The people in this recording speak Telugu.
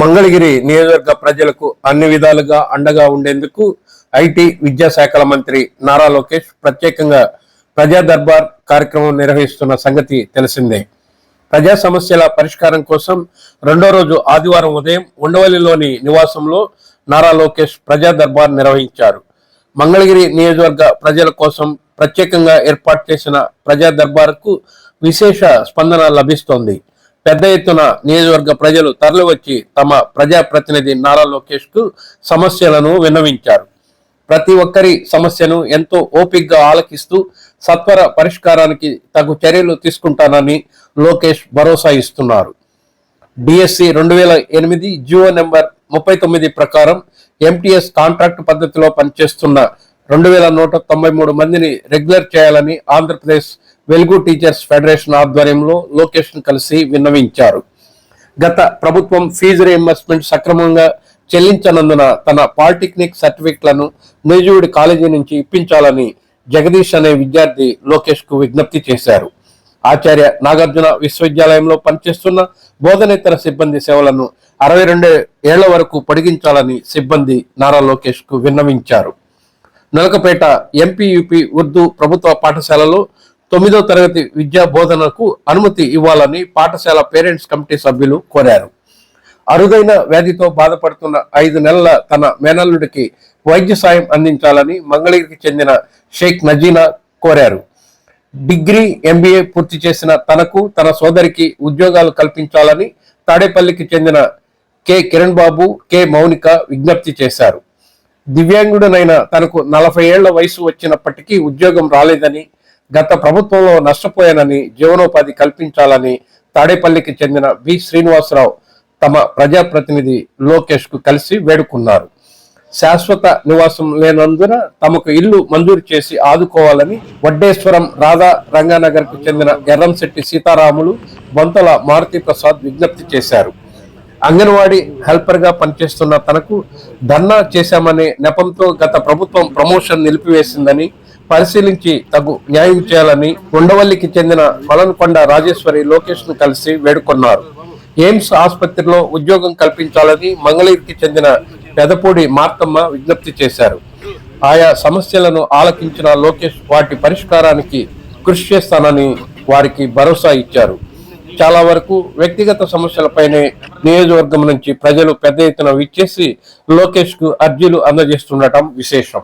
మంగళగిరి నియోజకవర్గ ప్రజలకు అన్ని విధాలుగా అండగా ఉండేందుకు ఐటీ విద్యాశాఖల మంత్రి నారా లోకేష్ ప్రత్యేకంగా ప్రజా దర్బార్ కార్యక్రమం నిర్వహిస్తున్న సంగతి తెలిసిందే. ప్రజా సమస్యల పరిష్కారం కోసం రెండో రోజు ఆదివారం ఉదయం ఉండవల్లిలోని నివాసంలో నారా లోకేష్ ప్రజా దర్బార్ నిర్వహించారు. మంగళగిరి నియోజకవర్గ ప్రజల కోసం ప్రత్యేకంగా ఏర్పాటు చేసిన ప్రజా దర్బార్కు విశేష స్పందన లభిస్తోంది. పెద్ద ఎత్తున నియోజకవర్గ ప్రజలు తరలివచ్చి తమ ప్రజా ప్రతినిధి నారా లోకేష్కు సమస్యలను విన్నవించారు. ప్రతి ఒక్కరి సమస్యను ఎంతో ఓపికగా ఆలకిస్తూ సత్వర పరిష్కారానికి తగు చర్యలు తీసుకుంటానని లోకేష్ భరోసా ఇస్తున్నారు. డిఎస్సి రెండు వేల ఎనిమిది జియో నెంబర్ ముప్పై తొమ్మిది ప్రకారం ఎంటీఎస్ కాంట్రాక్ట్ పద్ధతిలో పనిచేస్తున్న రెండు వేల నూట తొంభై మూడు మందిని రెగ్యులర్ చేయాలని ఆంధ్రప్రదేశ్ వెలుగు టీచర్స్ ఫెడరేషన్ ఆధ్వర్యంలో లోకేష్ను కలిసి విన్నవించారు. గత ప్రభుత్వం ఫీజు రియంబర్స్మెంట్ సక్రమంగా చెల్లించనందున తన పాలిటెక్నిక్ సర్టిఫికెట్లను నిజుడి కాలేజీ నుంచి ఇప్పించాలని జగదీష్ అనే విద్యార్థి లోకేష్కు విజ్ఞప్తి చేశారు. ఆచార్య నాగార్జున విశ్వవిద్యాలయంలో పనిచేస్తున్న బోధనేతర సిబ్బంది సేవలను అరవై రెండు ఏళ్ళ వరకు పొడిగించాలని సిబ్బంది నారా లోకేష్కు విన్నవించారు. నలకపేట ఎంపీయూపీ ఉర్దూ ప్రభుత్వ పాఠశాలలో తొమ్మిదో తరగతి విద్యా బోధనకు అనుమతి ఇవ్వాలని పాఠశాల పేరెంట్స్ కమిటీ సభ్యులు కోరారు. అరుదైన వ్యాధితో బాధపడుతున్న ఐదు నెలల తన మేనల్లుడికి వైద్య సాయం అందించాలని మంగళగిరికి చెందిన షేక్ నజీనా కోరారు. డిగ్రీ ఎంబీఏ పూర్తి చేసిన తనకు తన సోదరికి ఉద్యోగాలు కల్పించాలని తాడేపల్లికి చెందిన కె. కిరణ్ బాబు కె. మౌనిక విజ్ఞప్తి చేశారు. దివ్యాంగుడనైన తనకు నలభై ఏళ్ళ వయసు వచ్చినప్పటికీ ఉద్యోగం రాలేదని గత ప్రభుత్వంలో నష్టపోయానని జీవనోపాధి కల్పించాలని తాడేపల్లికి చెందిన బి శ్రీనివాసరావు తమ ప్రజాప్రతినిధి లోకేష్కు కలిసి వేడుకున్నారు. శాశ్వత నివాసం లేనందున తమకు ఇల్లు మంజూరు చేసి ఆదుకోవాలని వడ్డేశ్వరం రాధా రంగానగర్కు చెందిన ఎర్రంశెట్టి సీతారాములు బొంతల మారుతి ప్రసాద్ విజ్ఞప్తి చేశారు. అంగన్వాడీ హెల్పర్గా పనిచేస్తున్న తనకు ధర్నా చేశామనే నెపంతో గత ప్రభుత్వం ప్రమోషన్ నిలిపివేసిందని పరిశీలించి తగు న్యాయం చేయాలని ఉండవల్లికి చెందిన మలన్కొండ రాజేశ్వరి లోకేష్ను కలిసి వేడుకొన్నారు. ఎయిమ్స్ ఆసుపత్రిలో ఉద్యోగం కల్పించాలని మంగళగిరికి చెందిన పెదపూడి మార్తమ్మ విజ్ఞప్తి చేశారు. ఆయా సమస్యలను ఆలకించిన లోకేష్ వాటి పరిష్కారానికి కృషి చేస్తానని వారికి భరోసా ఇచ్చారు. చాలా వరకు వ్యక్తిగత సమస్యలపైనే నియోజకవర్గం నుంచి ప్రజలు పెద్ద ఎత్తున విచ్చేసి లోకేష్కు అర్జీలు అందజేస్తుండటం విశేషం.